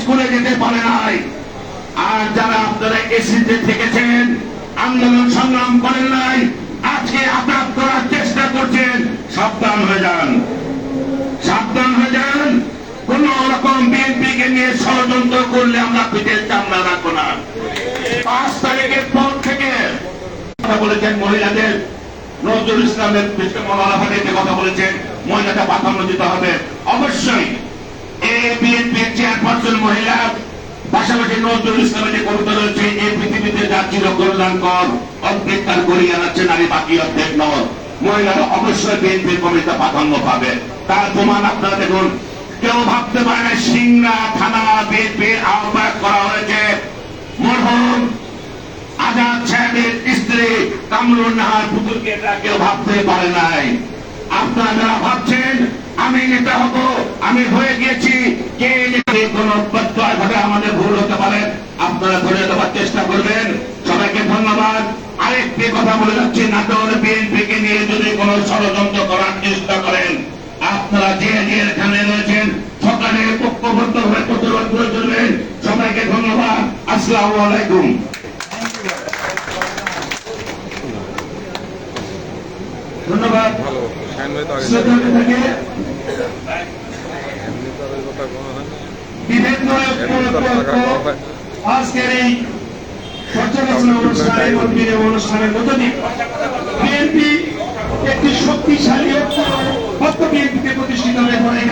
স্কুলে যেতে পারে নাই। আর যারা আপনারা এসিতে থেকেছেন, আন্দোলন সংগ্রাম করেন নাই, আজকে আপনার করার চেষ্টা করছেন, সাবধান হয়ে যান। সাবধান হয়ে যান। কোন রকম বিএনপিকে নিয়ে ষড়যন্ত্র করলে আমরা পিঠের চামড়া রাখব না। পাঁচ তারিখের পর থেকে কথা বলেছেন মহিলাদের। নজরুল ইসলামের কথা বলেছেন, মহিলাটা পাথর দিতে হবে। অবশ্যই চেয়ারপারসন মহিলা পাশাপাশি নজরুল ইসলামের যে কবিতা রয়েছে এই পৃথিবীতে চির কল্যাণ কর অর্ধেক তার করিয়া যাচ্ছে নারী বাকি অর্ধেক নয় মহিলারা অবশ্যই বিএনপির কবিতা প্রাধান্য পাবে। তার প্রমাণ আপনারা দেখুন। কেউ ভাবতে পারে না, সিংড়া থানা বিএনপির আহ্বায়ক করা হয়েছে। মরহুম, আজাদ সাহেবের স্ত্রী কামরুন নাহার পুতুলকে এটা কেউ ভাবতে পারে নাই। আপনারা যারা ভাবছেন, আমি নেতা হব, আমি হয়ে গিয়েছি, কে কোন প্রত্যয় ঘটে আমাদের ভুল হতে পারে আপনারা ধরে দেওয়ার চেষ্টা করবেন। সবাইকে ধন্যবাদ। আরেকটি কথা বলে যাচ্ছি নাটোর বিএনপি কে নিয়ে যদি কোন ষড়যন্ত্র করার চেষ্টা করেন আপনারা যে যে এখানে রয়েছেন সকালে পক্ষবদ্ধ হয়ে প্রতিরোধ করে চলবেন। সবাইকে ধন্যবাদ। আসসালামু আলাইকুম। ধন্যবাদ ভালো শাইন ভাই তো আগে শ্রদ্ধা থেকে এমনি তো আর এই কথা কোনো হয় না। বিভিন্ন এমনি তো আর টাকা পাওয়া হয়। আজকের এই অনুষ্ঠানে মন্দিরের অনুষ্ঠানের মধ্য দিয়ে বিএনপি একটি শক্তিশালী ঐক্য বিএনপিতে প্রতিষ্ঠিত হয়ে পড়ে